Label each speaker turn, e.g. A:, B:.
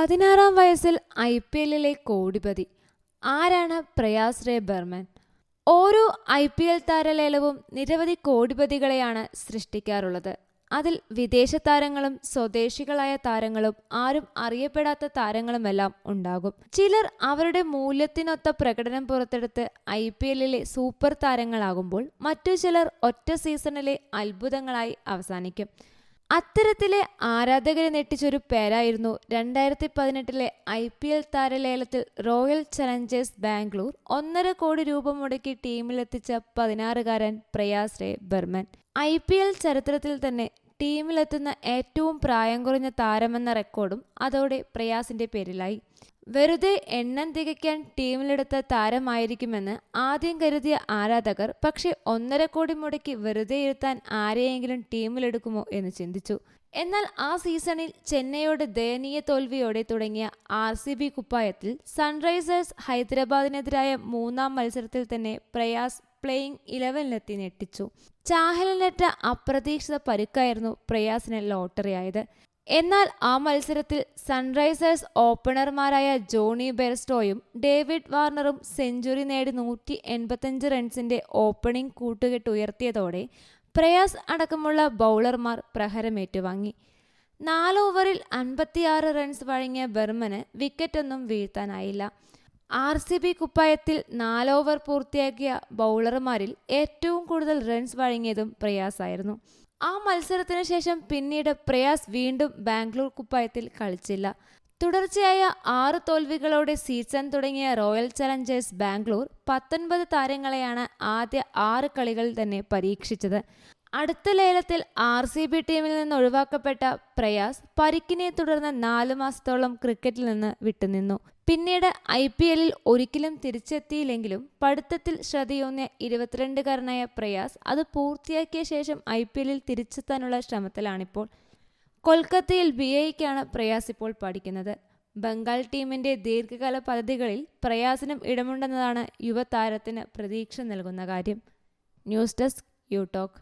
A: പതിനാറാം വയസ്സിൽ I P എല്ലിലെ കോടിപതി. ആരാണ് പ്രയാസ് റേ ബർമൻ? ഓരോ ഐ പി എൽ താരലേലവും നിരവധി കോടിപതികളെയാണ് സൃഷ്ടിക്കാറുള്ളത്. അതിൽ വിദേശ താരങ്ങളും സ്വദേശികളായ താരങ്ങളും ആരും അറിയപ്പെടാത്ത താരങ്ങളുമെല്ലാം ഉണ്ടാകും. ചിലർ അവരുടെ മൂല്യത്തിനൊത്ത പ്രകടനം പുറത്തെടുത്ത് ഐ പി എല്ലിലെ സൂപ്പർ താരങ്ങളാകുമ്പോൾ മറ്റു ചിലർ ഒറ്റ സീസണിലെ അത്ഭുതങ്ങളായി അവസാനിക്കും. അത്തരത്തിലെ ആരാധകരെ നെട്ടിച്ചൊരു പേരായിരുന്നു രണ്ടായിരത്തി പതിനെട്ടിലെ ഐ പി എൽ താരലേലത്തിൽ റോയൽ ചലഞ്ചേഴ്സ് ബാംഗ്ലൂർ. ഒന്നര കോടി രൂപ മുടക്കി ടീമിലെത്തിച്ച പതിനാറുകാരൻ Prayas Ray Barman. I P L ചരിത്രത്തിൽ തന്നെ ടീമിലെത്തുന്ന ഏറ്റവും പ്രായം കുറഞ്ഞ താരമെന്ന റെക്കോർഡും അതോടെ പ്രയാസിന്റെ പേരിലായി. വെറുതെ എണ്ണം തികയ്ക്കാൻ ടീമിലെടുത്ത താരമായിരിക്കുമെന്ന് ആദ്യം കരുതിയ ആരാധകർ പക്ഷേ ഒന്നര കോടി മുടക്കി വെറുതെ ഇരുത്താൻ ആരെയെങ്കിലും ടീമിലെടുക്കുമോ എന്ന് ചിന്തിച്ചു. എന്നാൽ ആ സീസണിൽ ചെന്നൈയോട് ദയനീയ തോൽവിയോടെ തുടങ്ങിയ ആർ സി ബി കുപ്പായത്തിൽ സൺറൈസേഴ്സ് ഹൈദരാബാദിനെതിരായ മൂന്നാം മത്സരത്തിൽ തന്നെ പ്രയാസ് പ്ലേയിങ് ഇലവനിലെത്തി ഞെട്ടിച്ചു. ചാഹലിനേറ്റ അപ്രതീക്ഷിത പരുക്കായിരുന്നു പ്രയാസിന് ലോട്ടറി ആയത് എന്നാൽ ആ മത്സരത്തിൽ സൺറൈസേഴ്സ് ഓപ്പണർമാരായ ജോണി ബെർസ്റ്റോയും ഡേവിഡ് വാർണറും സെഞ്ചുറി നേടി നൂറ്റി എൺപത്തഞ്ച് റൺസിന്റെ ഓപ്പണിംഗ് കൂട്ടുകെട്ട് ഉയർത്തിയതോടെ പ്രയാസ് അടക്കമുള്ള ബൗളർമാർ പ്രഹരമേറ്റുവാങ്ങി. നാല് ഓവറിൽ അൻപത്തിയാറ് റൺസ് വഴങ്ങിയ ബർമന് വിക്കറ്റൊന്നും വീഴ്ത്താനായില്ല. ആർ സി ബി കുപ്പായത്തിൽ നാലോവർ പൂർത്തിയാക്കിയ ബൗളർമാരിൽ ഏറ്റവും കൂടുതൽ റൺസ് വഴങ്ങിയതും പ്രയാസായിരുന്നു. ആ മത്സരത്തിന് ശേഷം പിന്നീട് പ്രയാസ് വീണ്ടും ബാംഗ്ലൂർ കുപ്പായത്തിൽ കളിച്ചില്ല. തുടർച്ചയായ ആറ് തോൽവികളോടെ സീസൺ തുടങ്ങിയ റോയൽ ചലഞ്ചേഴ്സ് ബാംഗ്ലൂർ പത്തൊൻപത് താരങ്ങളെയാണ് ആദ്യ ആറ് കളികളിൽ തന്നെ പരീക്ഷിച്ചത്. അടുത്ത ലേലത്തിൽ ആർ സി ബി ടീമിൽ നിന്ന് ഒഴിവാക്കപ്പെട്ട പ്രയാസ് പരിക്കിനെ തുടർന്ന് നാലു മാസത്തോളം ക്രിക്കറ്റിൽ നിന്ന് വിട്ടുനിന്നു. പിന്നീട് ഐ പി എല്ലിൽ ഒരിക്കലും തിരിച്ചെത്തിയില്ലെങ്കിലും പഠിത്തത്തിൽ ശ്രദ്ധയൂന്നിയ ഇരുപത്തിരണ്ടുകാരനായ പ്രയാസ് അത് പൂർത്തിയാക്കിയ ശേഷം ഐ പി എല്ലിൽ തിരിച്ചെത്താനുള്ള ശ്രമത്തിലാണിപ്പോൾ. കൊൽക്കത്തയിൽ ബി ഐക്കാണ് പ്രയാസ് ഇപ്പോൾ പഠിക്കുന്നത്. ബംഗാൾ ടീമിന്റെ ദീർഘകാല പദ്ധതികളിൽ പ്രയാസിനും ഇടമുണ്ടെന്നതാണ് യുവതാരത്തിന് പ്രതീക്ഷ നൽകുന്ന കാര്യം. News desk your talk.